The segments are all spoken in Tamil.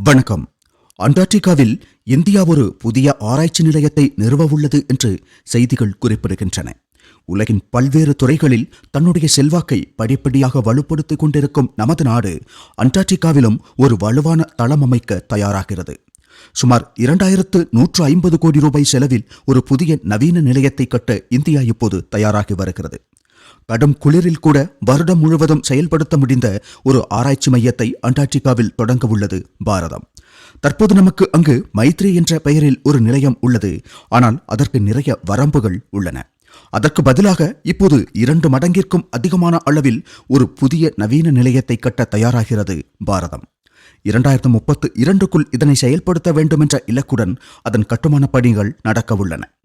வணக்கம். அண்டார்டிகாவில் இந்தியா ஒரு புதிய ஆராய்ச்சி நிலையத்தை நிறுவவுள்ளது என்று செய்திகள் குறிப்பிடுகின்றன. உலகின் பல்வேறு துறைகளில் தன்னுடைய செல்வாக்கை படிப்படியாக வலுப்படுத்திக் கொண்டிருக்கும் நமது நாடு அண்டார்டிகாவிலும் ஒரு வலுவான தளம் அமைக்க தயாராகிறது. சுமார் இரண்டாயிரத்து நூற்று ஐம்பது கோடி ரூபாய் செலவில் ஒரு புதிய நவீன நிலையத்தை கட்ட இந்தியா இப்போது தயாராகி வருகிறது. கடும் குளிரில் கூட வருடம் முழுவதும் செயல்படுத்த முடிந்த ஒரு ஆராய்ச்சி மையத்தை அண்டார்டிகாவில் தொடங்க உள்ளது பாரதம். தற்போது நமக்கு அங்கு மைத்ரி என்ற பெயரில் ஒரு நிலையம் உள்ளது. ஆனால் அதற்கு நிறைய வரம்புகள் உள்ளன. அதற்கு பதிலாக இப்போது இரண்டு மடங்கிற்கும் அதிகமான அளவில் ஒரு புதிய நவீன நிலையத்தை கட்ட தயாராகிறது பாரதம். இரண்டாயிரத்து முப்பத்து இரண்டுக்குள் இதனை செயல்படுத்த வேண்டும் என்ற இலக்குடன் அதன் கட்டுமான பணிகள் நடக்க உள்ளன.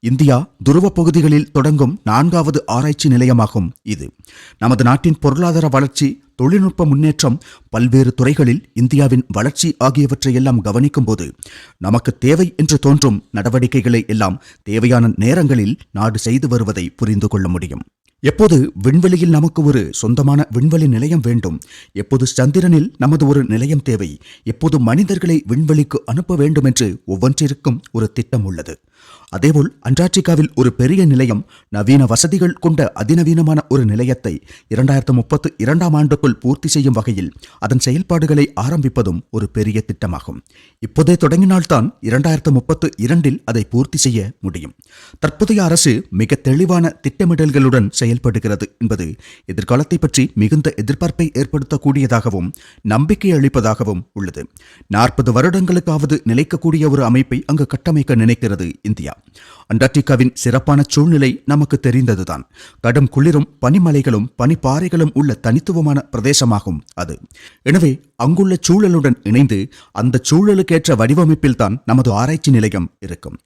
இந்தியா துருவ பகுதிகளில் தொடங்கும் நான்காவது ஆராய்ச்சி நிலையமாகும் இது. நமது நாட்டின் பொருளாதார வளர்ச்சி தொழில்நுட்ப முன்னேற்றம் பல்வேறு துறைகளில் இந்தியாவின் வளர்ச்சி ஆகியவற்றை எல்லாம் கவனிக்கும்போது நமக்கு தேவை என்று தோன்றும் நடவடிக்கைகளை எல்லாம் தேவையான நேரங்களில் நாடு செய்து வருவதை புரிந்து கொள்ள முடியும். எப்போது விண்வெளியில் நமக்கு ஒரு சொந்தமான விண்வெளி நிலையம் வேண்டும்? எப்போது சந்திரனில் நமது ஒரு நிலையம் தேவை? எப்போது மனிதர்களை விண்வெளிக்கு அனுப்ப வேண்டும் என்று ஒவ்வொன்றிற்கும் ஒரு திட்டம் உள்ளது. அதேபோல் அண்டார்டிகாவில் ஒரு பெரிய நிலையம் நவீன வசதிகள் கொண்ட அதிநவீனமான ஒரு நிலையத்தை இரண்டாயிரத்து முப்பத்து இரண்டாம் ஆண்டுக்குள் பூர்த்தி செய்யும் வகையில் அதன் செயல்பாடுகளை ஆரம்பிப்பதும் ஒரு பெரிய திட்டமாகும். இப்போதே தொடங்கினால்தான் இரண்டாயிரத்து முப்பத்து இரண்டில் அதை பூர்த்தி செய்ய முடியும். தற்போதைய அரசு மிக தெளிவான திட்டமிடல்களுடன் செயல்படுகிறது என்பது எதிர்காலத்தை பற்றி மிகுந்த எதிர்பார்ப்பை ஏற்படுத்தக்கூடியதாகவும் நம்பிக்கை அளிப்பதாகவும் உள்ளது. நாற்பது வருடங்களுக்காவது நிலைக்கக்கூடிய ஒரு அமைப்பை அங்கு கட்டமைக்க நினைக்கிறது இந்தியா. அண்டார்டிகாவின் சிறப்பான சூழ்நிலை நமக்கு தெரிந்ததுதான். கடும் குளிரும் பனிமலைகளும் பனிப்பாறைகளும் உள்ள தனித்துவமான பிரதேசமாகும் அது. எனவே அங்குள்ள சூழலுடன் இணைந்து அந்த சூழலுக்கேற்ற வடிவமைப்பில்தான் நமது ஆராய்ச்சி நிலையம் இருக்கும்.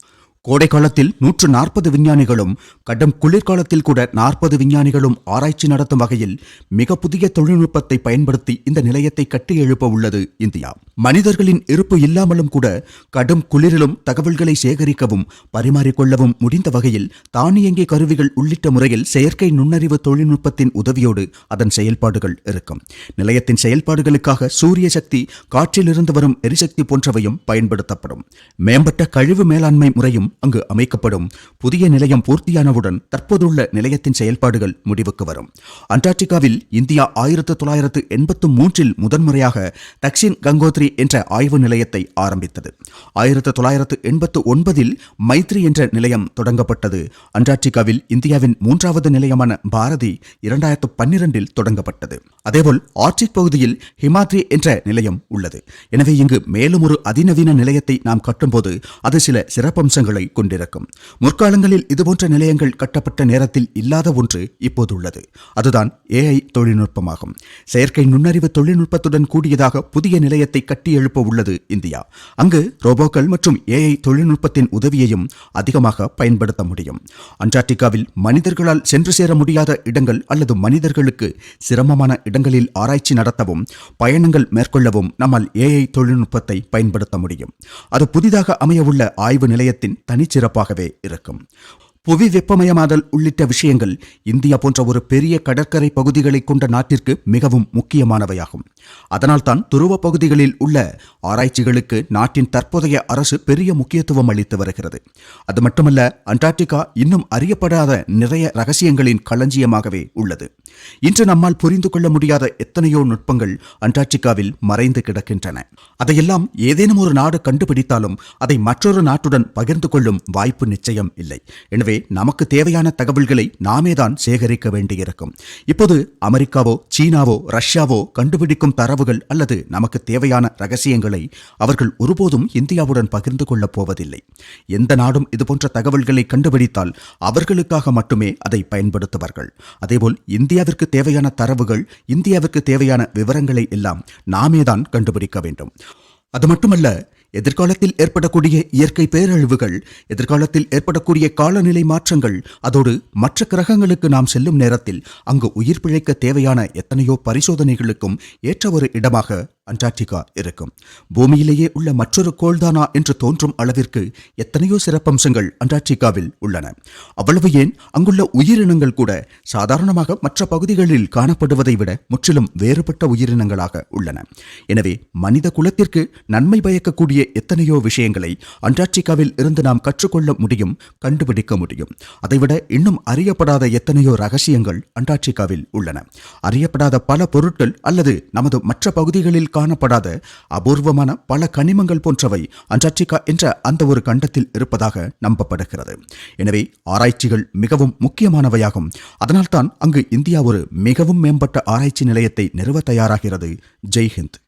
கோடை காலத்தில் நூற்று நாற்பது விஞ்ஞானிகளும் கடும் குளிர்காலத்தில் கூட நாற்பது விஞ்ஞானிகளும் ஆராய்ச்சி நடத்தும் வகையில் மிக புதிய தொழில்நுட்பத்தை பயன்படுத்தி இந்த நிலையத்தை கட்டி எழுப்ப உள்ளது இந்தியா. மனிதர்களின் இருப்பு இல்லாமலும் கூட கடும் குளிரிலும் தகவல்களை சேகரிக்கவும் பரிமாறிக்கொள்ளவும் முடிந்த வகையில் தானியங்கி கருவிகள் உள்ளிட்ட முறையில் செயற்கை நுண்ணறிவு தொழில்நுட்பத்தின் உதவியோடு அதன் செயல்பாடுகள் இருக்கும். நிலையத்தின் செயல்பாடுகளுக்காக சூரிய சக்தி காற்றிலிருந்து வரும் எரிசக்தி போன்றவையும் பயன்படுத்தப்படும். மேம்பட்ட கழிவு மேலாண்மை முறையும் அங்கு அமைக்கப்படும் புதிய நிலையம் பூர்த்தியானவுடன் தற்போதுள்ள நிலையத்தின் செயல்பாடுகள் முடிவுக்கு வரும். அண்டார்டிகாவில் இந்தியா ஆயிரத்து தொள்ளாயிரத்து எண்பத்து மூன்றில் முதன்முறையாக தக்ஷின் கங்கோத்ரி என்ற ஆய்வு நிலையத்தை ஆரம்பித்தது. ஆயிரத்து தொள்ளாயிரத்து எண்பத்து ஒன்பதில் மைத்ரி என்ற நிலையம் தொடங்கப்பட்டது. அண்டார்டிகாவில் இந்தியாவின் மூன்றாவது நிலையமான பாரதி இரண்டாயிரத்து பன்னிரண்டில் தொடங்கப்பட்டது. அதேபோல் ஆர்டிக் பகுதியில் ஹிமாத்ரி என்ற நிலையம் உள்ளது. எனவே இங்கு மேலும் ஒரு அதிநவீன நிலையத்தை நாம் கட்டும்போது அது சில சிறப்பம்சங்களை கொண்டிருக்கும். முற்காலங்களில் இதுபோன்ற நிலையங்கள் கட்டப்பட்ட நேரத்தில் இல்லாத ஒன்று இப்போது உள்ளது அதுதான் ஏஐ தொழில்நுட்பமாகும். செயற்கை நுண்ணறிவு தொழில்நுட்பத்துடன் கூடியதாக புதிய நிலையத்தை கட்டி எழுப்ப உள்ளது இந்தியா. அங்கு ரோபோக்கள் மற்றும் ஏஐ தொழில்நுட்பத்தின் உதவியையும் அதிகமாக பயன்படுத்த முடியும். அண்டார்டிகாவில் மனிதர்களால் சென்று சேர முடியாத இடங்கள் அல்லது மனிதர்களுக்கு சிரமமான இடங்களில் ஆராய்ச்சி நடத்தவும் பயணங்கள் மேற்கொள்ளவும் நம்மால் ஏஐ தொழில்நுட்பத்தை பயன்படுத்த முடியும். அது புதிதாக அமையவுள்ள ஆய்வு நிலையத்தின் தனிச்சிறப்பாகவே இருக்கும். புவி வெப்பமயமாதல் உள்ளிட்ட விஷயங்கள் இந்தியா போன்ற ஒரு பெரிய கடற்கரை பகுதிகளை கொண்ட நாட்டிற்கு மிகவும் முக்கியமானவையாகும். அதனால்தான் துருவ பகுதிகளில் உள்ள ஆராய்ச்சிகளுக்கு நாட்டின் தற்போதைய அரசு பெரிய முக்கியத்துவம் அளித்து வருகிறது. அது மட்டுமல்ல அண்டார்டிகா இன்னும் அறியப்படாத நிறைய ரகசியங்களின் களஞ்சியமாகவே உள்ளது. இன்று நம்மால் புரிந்து கொள்ள முடியாத எத்தனையோ நுட்பங்கள் அண்டார்டிகாவில் மறைந்து கிடக்கின்றன. அதையெல்லாம் ஏதேனும் ஒரு நாடு கண்டுபிடித்தாலும் அதை மற்றொரு நாட்டுடன் பகிர்ந்து கொள்ளும் வாய்ப்பு நிச்சயம் இல்லை. எனவே நமக்கு தேவையான தகவல்களை நாமே தான் சேகரிக்க வேண்டியிருக்கும். இப்போது அமெரிக்காவோ சீனாவோ ரஷ்யாவோ கண்டுபிடிக்கும் தரவுகள் அல்லது நமக்கு தேவையான ரகசியங்களை அவர்கள் ஒருபோதும் இந்தியாவுடன் பகிர்ந்து கொள்ளப் போவதில்லை. எந்த நாடும் இதுபோன்ற தகவல்களை கண்டுபிடித்தால் அவர்களுக்காக மட்டுமே அதை பயன்படுத்துவார்கள். அதேபோல் இந்தியாவிற்கு தேவையான தரவுகள் இந்தியாவிற்கு தேவையான விவரங்களை எல்லாம் நாமே தான் கண்டுபிடிக்க வேண்டும். அது மட்டுமல்ல எதிர்காலத்தில் ஏற்படக்கூடிய இயற்கை பேரழிவுகள் எதிர்காலத்தில் ஏற்படக்கூடிய காலநிலை மாற்றங்கள் அதோடு மற்ற கிரகங்களுக்கு நாம் செல்லும் நேரத்தில் அங்கு உயிர் பிழைக்க தேவையான எத்தனையோ பரிசோதனைகளுக்கும் ஏற்ற ஒரு இடமாக அண்டார்டிகா இருக்கும். பூமியிலேயே உள்ள மற்றொரு கோள்தானா என்று தோன்றும் அளவிற்கு எத்தனையோ சிறப்பம்சங்கள் அண்டார்டிகாவில் உள்ளன. அவ்வளவு ஏன்? அங்குள்ள உயிரினங்கள் கூட சாதாரணமாக மற்ற பகுதிகளில் காணப்படுவதை விட முற்றிலும் வேறுபட்ட உயிரினங்களாக உள்ளன. எனவே மனித குலத்திற்கு நன்மை பயக்கக்கூடிய எத்தனையோ விஷயங்களை அண்டார்டிகாவில் இருந்து நாம் கற்றுக்கொள்ள முடியும் கண்டுபிடிக்க முடியும். அதைவிட இன்னும் அறியப்படாத எத்தனையோ ரகசியங்கள் அண்டார்டிகாவில் உள்ளன. அறியப்படாத பல பொருட்கள் அல்லது நமது மற்ற பகுதிகளில் காணப்படாத அபூர்வமான பல கனிமங்கள் போன்றவை அண்டார்டிகா என்ற அந்த ஒரு கண்டத்தில் இருப்பதாக நம்பப்படுகிறது. எனவே ஆராய்ச்சிகள் மிகவும் முக்கியமானவையாகும். அதனால்தான் அங்கு இந்தியா ஒரு மிகவும் மேம்பட்ட ஆராய்ச்சி நிலையத்தை நிறுவ தயாராகிறது. ஜெய்ஹிந்த்.